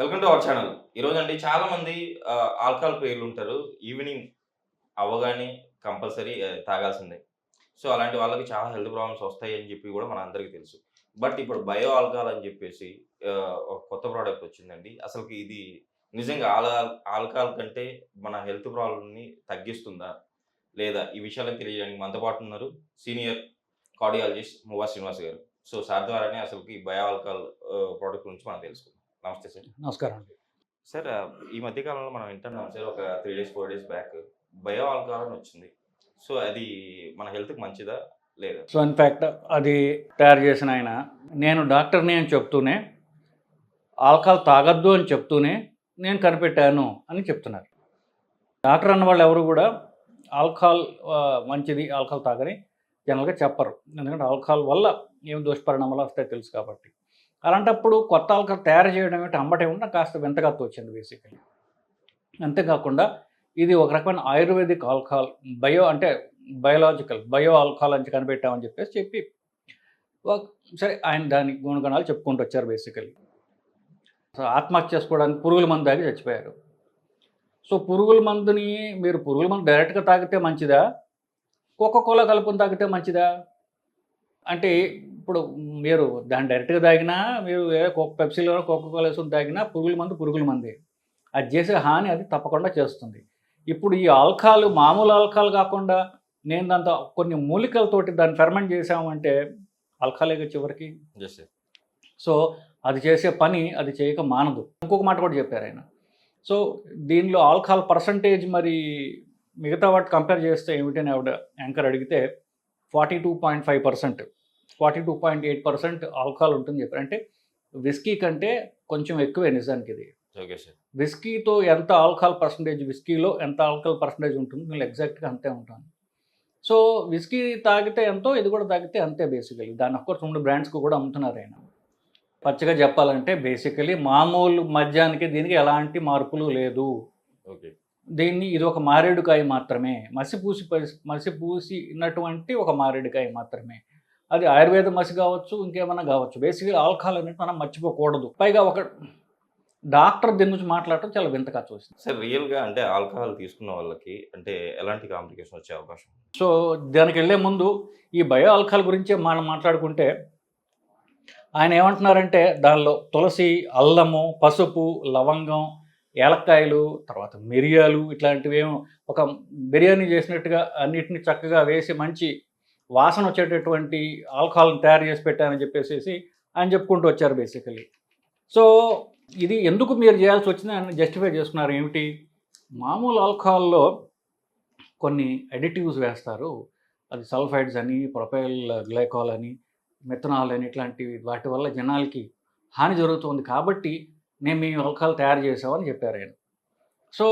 Welcome to our channel ఈరోజు అండి చాలా మంది ఆల్కహాల్ ప్రియులు ఉంటారు. ఈవినింగ్ అవ్వగానే కంపల్సరీ తాగాల్సిందే. సో అలాంటి వాళ్ళకి చాలా హెల్త్ ప్రాబ్లమ్స్ వస్తాయి అని చెప్పి కూడా మన అందరికీ తెలుసు. బట్ ఇప్పుడు బయో ఆల్కహాల్ అని చెప్పేసి ఒక కొత్త ప్రోడక్ట్ వచ్చిందండి. అసలుకి ఇది నిజంగా ఆల్ ఆల్కహాల్ కంటే మన హెల్త్ ప్రాబ్లమ్ని తగ్గిస్తుందా? లేదా? ఈ విషయాలను తెలియజేయడానికి మనతో పాటు ఉన్నారు సీనియర్ కార్డియాలజిస్ట్ మువా శ్రీనివాస్ గారు. సో సార్ ద్వారానే అసలుకి బయో ఆల్కహాల్ ప్రోడక్ట్ గురించి మనం తెలుసుకుందాం. నమస్తే సార్. నమస్కారం అండి. సార్ ఈ మధ్య కాలంలో మనం వింటున్నాం సార్ ఒక three days four days back bio alcohol అని వచ్చింది. సో అది మన హెల్త్కి మంచిదా? లేదా? సో ఇన్ఫ్యాక్ట్ అది తయారు చేసిన ఆయన. నేను డాక్టర్ని అని చెప్తూనే ఆల్కహాల్ తాగొద్దు అని చెప్తూనే నేను కనిపెట్టాను అని చెప్తున్నారు. డాక్టర్ అన్న వాళ్ళు ఎవరు కూడా ఆల్కహాల్ మంచిది ఆల్కహాల్ తాగని జనరల్గా చెప్పరు. ఎందుకంటే ఆల్కహాల్ వల్ల ఏం దుష్పరిణామాలు వస్తాయో తెలుసు కాబట్టి. అలాంటప్పుడు కొత్త ఆల్కహాల్ తయారు చేయడం ఏంటి అమ్మటే ఉన్న కాస్త వింతగా వచ్చింది బేసికలీ అంతేకాకుండా ఇది ఒక రకమైన ఆయుర్వేదిక్ ఆల్కహాల్ బయో అంటే బయోలాజికల్ బయో ఆల్కహాల్ అని కనిపెట్టామని చెప్పేసి చెప్పి సరే ఆయన దాని గుణగణాలు చెప్పుకుంటూ వచ్చారు బేసికలీ సో ఆత్మహత్య చేసుకోవడానికి పురుగుల మందు తాగి చచ్చిపోయారు. సో పురుగుల మందుని మీరు పురుగుల మందు డైరెక్ట్గా తాగితే మంచిదా? కోకోకోలా కలుపుని తాగితే మంచిదా? అంటే ఇప్పుడు మీరు దాన్ని డైరెక్ట్గా తాగినా మీరు పెప్సీలో కోకోకోలా వేసుకుని తాగినా పురుగుల మందు పురుగుల మందే. అది చేసే హాని అది తప్పకుండా చేస్తుంది. ఇప్పుడు ఈ ఆల్కహాల్ మామూలు ఆల్కహాల్ కాకుండా నేను దాంతో కొన్ని మూలికలతోటి దాన్ని ఫెర్మెంట్ చేసామంటే ఆల్కహాలేగా చివరికి? సో అది చేసే పని అది చేయక మానదు. ఇంకొక మాట కూడా చెప్పారు ఆయన. సో దీనిలో ఆల్కహాల్ పర్సంటేజ్ మరి మిగతా వాటి కంపేర్ చేస్తే ఏమిటని ఆవిడ యాంకర్ అడిగితే forty two point five percent forty two point eight percent alcohol ఉంటుంది చెప్పారు. అంటే విస్కీ కంటే కొంచెం ఎక్కువే నిజానికి ఇది. Okay sir. విస్కీతో ఎంత ఆల్కహాల్ పర్సంటేజ్ విస్కీలో ఎంత ఆల్కహాల్ పర్సంటేజ్ ఉంటుంది? నేను ఎగ్జాక్ట్గా అంతే ఉంటాను. సో విస్కీ తాగితే ఎంతో ఇది కూడా తాగితే అంతే బేసికలీ. దాని అఫ్కోర్స్ రెండు బ్రాండ్స్కి కూడా అమ్ముతున్నారు ఆయన. పచ్చగా చెప్పాలంటే బేసికలీ మామూలు మద్యానికి దీనికి ఎలాంటి మార్పులు లేదు. ఓకే. దీన్ని ఇది ఒక మారేడుకాయ మాత్రమే. మసిపూసి మసిపూసినటువంటి ఒక మారేడుకాయ మాత్రమే. అది ఆయుర్వేద మసి కావచ్చు ఇంకేమైనా కావచ్చు. బేసికలీ ఆల్కహాల్ అనేది మనం మర్చిపోకూడదు. పైగా ఒక డాక్టర్ దీని గురించి మాట్లాడటం చాలా వింతగా చూసింది. సార్ రియల్గా అంటే ఆల్కహాల్ తీసుకున్న వాళ్ళకి అంటే ఎలాంటి కాంప్లికేషన్ వచ్చే అవకాశం? సో దానికి వెళ్ళే ముందు ఈ బయో ఆల్కహాల్ గురించే మనం మాట్లాడుకుంటే ఆయన ఏమంటున్నారంటే దానిలో తులసి అల్లము పసుపు లవంగం ఏలక్కాయలు తర్వాత మిరియాలు ఇట్లాంటివి ఏమో ఒక బిర్యానీ చేసినట్టుగా అన్నిటిని చక్కగా వేసి మంచి వాసన వచ్చేటటువంటి ఆల్కహాల్ని తయారు చేసి పెట్టానని చెప్పేసి ఆయన చెప్పుకుంటూ వచ్చారు బేసికలీ సో ఇది ఎందుకు మీరు చేయాల్సి వచ్చింది ఆయన జస్టిఫై చేసుకున్నారు ఏమిటి? మామూలు ఆల్కహాల్లో కొన్ని అడిటివ్స్ వేస్తారు. అది సల్ఫైడ్స్ అని ప్రొపైల్ గ్లైకాల్ అని మెథనాల్ అని ఇట్లాంటివి. వాటి వల్ల జనాలకి హాని జరుగుతుంది కాబట్టి నేను మీ ఆల్కహాల్ తయారు చేసామని చెప్పారు ఆయన. సో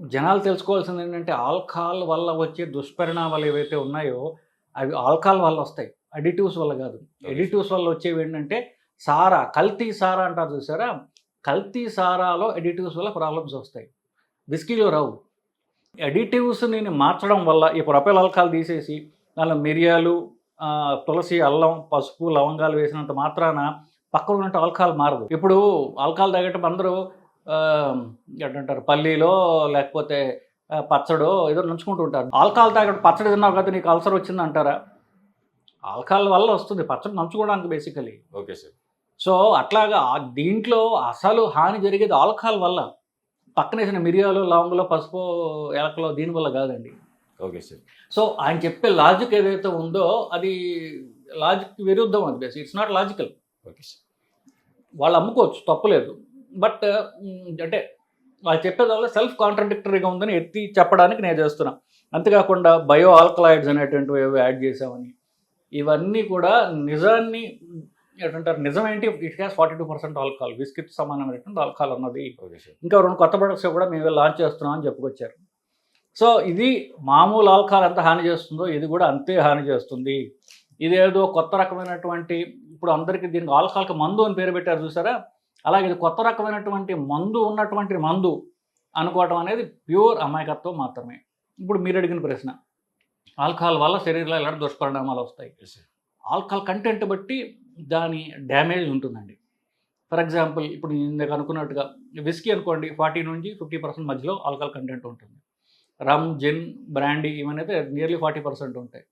జనాలు తెలుసుకోవాల్సింది ఏంటంటే ఆల్కహాల్ వల్ల వచ్చే దుష్పరిణామాలు ఏవైతే ఉన్నాయో అవి ఆల్కహాల్ వల్ల వస్తాయి. అడిటివ్స్ వల్ల కాదు. ఎడిటివ్స్ వల్ల వచ్చేవి ఏంటంటే సారా కల్తీ సారా అంటారు చూసారా? కల్తీ సారాలో ఎడిటివ్స్ వల్ల ప్రాబ్లమ్స్ వస్తాయి. విస్కీలో రావు. ఎడిటివ్స్ని మార్చడం వల్ల ఈ ప్రొపైల్ ఆల్కహాల్ తీసేసి దానిలో మిరియాలు తులసి అల్లం పసుపు లవంగాలు వేసినంత మాత్రాన పక్కన ఉన్నట్టు ఆల్కహాల్ మారదు. ఇప్పుడు ఆల్కహాల్ తాగేటప్పుడు అందరూ ఏంటంటారు పల్లీలో లేకపోతే పచ్చడో ఏదో నంచుకుంటూ ఉంటారు. ఆల్కహాల్ తాగడం పచ్చడి తిన్నావు కదా నీకు అల్సర్ వచ్చింది అంటారా? ఆల్కహాల్ వల్ల వస్తుంది పచ్చడి నంచుకోవడానికి బేసికలీ ఓకే సార్. సో అట్లాగా దీంట్లో అసలు హాని జరిగేది ఆల్కహాల్ వల్ల. పక్కనేసిన మిరియాలు లవంగలో పసుపు ఏలకలో దీనివల్ల కాదండి. Okay sir. సో ఆయన చెప్పే లాజిక్ ఏదైతే ఉందో అది లాజిక్ విరుద్ధం అది base it's not logical okay sir. వాళ్ళు అమ్ముకోవచ్చు తప్పులేదు బట్ అంటే వాళ్ళు చెప్పేది సెల్ఫ్ కాంట్రడిక్టరీగా ఉందని ఎత్తి చెప్పడానికి నేను చేస్తున్నా. అంతేకాకుండా బయో ఆల్కలాయిడ్స్ అనేటువంటివి ఏవో యాడ్ చేసామని ఇవన్నీ కూడా నిజాన్ని ఏంటంటారు నిజం ఏంటి it has forty two percent alcohol biscuit సమానమైనటువంటి ఆల్కహాల్ ఉన్నది. ఇంకా రెండు కొత్త ప్రొడక్ట్స్ కూడా మేము లాంచ్ చేస్తున్నాం అని చెప్పుకొచ్చారు. సో ఇది మామూలు ఆల్కహాల్ ఎంత హాని చేస్తుందో ఇది కూడా అంతే హాని చేస్తుంది. ఇదేదో కొత్త రకమైనటువంటి ఇప్పుడు అందరికీ దీనికి ఆల్కహాల్కి మందు అని పేరు పెట్టారు చూసారా? అలాగే ఇది కొత్త రకమైనటువంటి మందు ఉన్నటువంటి మందు అనుకోవటం అనేది ప్యూర్ అమాయకత్వం మాత్రమే. ఇప్పుడు మీరు అడిగిన ప్రశ్న ఆల్కహాల్ వల్ల శరీరంలో ఎలాంటి దుష్పరిణామాలు వస్తాయి? ఆల్కహాల్ కంటెంట్ బట్టి దాని డ్యామేజ్ ఉంటుందండి. ఫర్ ఎగ్జాంపుల్ ఇప్పుడు నేను ఇందాక అనుకున్నట్టుగా విస్కీ అనుకోండి ఫార్టీ నుంచి ఫిఫ్టీ పర్సెంట్ మధ్యలో ఆల్కహాల్ కంటెంట్ ఉంటుంది. రమ్ జిన్ బ్రాండీ ఇవన్నైతే నియర్లీ ఫార్టీ పర్సెంట్ ఉంటాయి.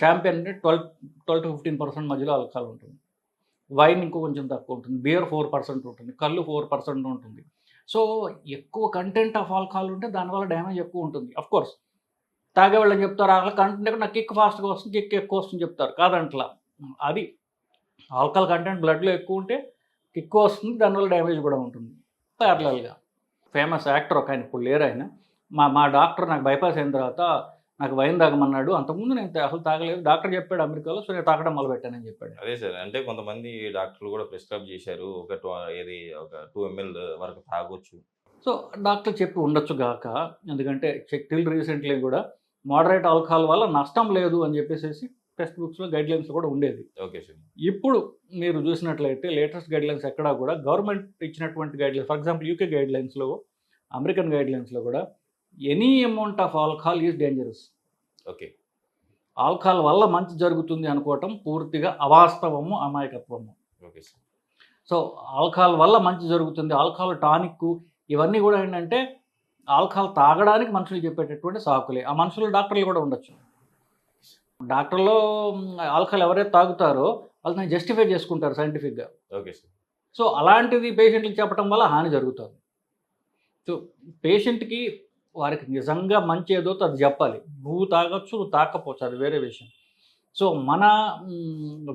షాంపియన్ అంటే twelve twelve to fifteen percent మధ్యలో ఆల్కహాల్ ఉంటుంది. వైన్ ఇంకో కొంచెం తక్కువ ఉంటుంది బియర్ ఫోర్ పర్సెంట్ ఉంటుంది కళ్ళు ఫోర్ పర్సెంట్ ఉంటుంది. సో ఎక్కువ కంటెంట్ ఆఫ్ ఆల్కహాల్ ఉంటే దానివల్ల డ్యామేజ్ ఎక్కువ ఉంటుంది. అఫ్ కోర్స్ తాగే చెప్తారు? ఆల్కహాల్ కంటెంట్ నాకు కిక్ ఫాస్ట్గా వస్తుంది కిక్ ఎక్కువ వస్తుంది చెప్తారు. కాదంట్లా. అది ఆల్కహాల్ కంటెంట్ బ్లడ్లో ఎక్కువ ఉంటే కిక్ వస్తుంది దానివల్ల డ్యామేజ్ కూడా ఉంటుంది. ప్యారలల్గా ఫేమస్ యాక్టర్ ఒక ఆయన ఇప్పుడు లేరు ఆయన. మా మా డాక్టర్ నాకు బైపాస్ అయిన తర్వాత నాకు వైన్ తాగమన్నాడు. అంతకుముందు నేను అసలు తాగలేదు. డాక్టర్ చెప్పాడు అమెరికాలో సో నేను తాగడం మొదలుపెట్టానని చెప్పాడు. అదే సార్ అంటే కొంతమంది డాక్టర్లు కూడా ప్రిస్క్రైబ్ చేశారు. ఒక టూ ఏది ఒక టూ ఎంఎల్ వరకు తాగొచ్చు. సో డాక్టర్ చెప్పి ఉండొచ్చు గాక. ఎందుకంటే టిల్ రీసెంట్లీ కూడా మోడరేట్ ఆల్కహాల్ వల్ల నష్టం లేదు అని చెప్పేసి టెక్స్ట్ బుక్స్లో గైడ్ లైన్స్ కూడా ఉండేది. Okay sir. ఇప్పుడు మీరు చూసినట్లయితే లేటెస్ట్ గైడ్ లైన్స్ ఎక్కడా కూడా గవర్నమెంట్ ఇచ్చినటువంటి guidelines for example UK గైడ్ లైన్స్లో అమెరికన్ గైడ్ లైన్స్లో కూడా any amount of alcohol is dangerous okay alcohol వల్ల మంచి జరుగుతుంది అనుకోవటం పూర్తిగా అవాస్తవము అమాయకత్వము. ఓకే సార్ సో ఆల్కహాల్ వల్ల మంచి జరుగుతుంది. ఆల్కహాల్ టానిక్ ఇవన్నీ కూడా ఏంటంటే ఆల్కహాల్ తాగడానికి మనుషులు చెప్పేటటువంటి సాకులే. ఆ మనుషులు డాక్టర్లు కూడా ఉండొచ్చు. డాక్టర్లో ఆల్కహాల్ ఎవరైతే తాగుతారో వాళ్ళని జస్టిఫై చేసుకుంటారు సైంటిఫిక్గా ఓకే సార్ సో అలాంటిది పేషెంట్కి చెప్పడం వల్ల హాని జరుగుతుంది. సో పేషెంట్కి వారికి నిజంగా మంచి ఏదో అది చెప్పాలి. నువ్వు తాగొచ్చు నువ్వు తాకపోవచ్చు అది వేరే విషయం. సో మన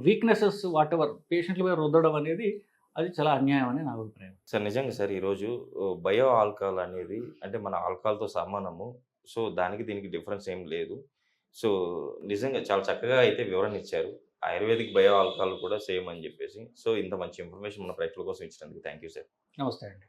వీక్నెసెస్ వాట్ ఎవర్ పేషెంట్ల మీద రుద్దడం అనేది అది చాలా అన్యాయం అని నా అభిప్రాయం. సార్ నిజంగా సార్ ఈరోజు బయో ఆల్కహాల్ అనేది అంటే మన ఆల్కహాల్తో సమానము. సో దానికి దీనికి డిఫరెన్స్ ఏం లేదు. సో నిజంగా చాలా చక్కగా అయితే వివరణ ఇచ్చారు. ఆయుర్వేదిక్ బయో ఆల్కహాల్ కూడా సేమ్ అని చెప్పేసి. సో ఇంత మంచి ఇన్ఫర్మేషన్ మన ప్రేక్షకుల కోసం ఇచ్చినందుకు థ్యాంక్ యూ సార్. నమస్తే అండి.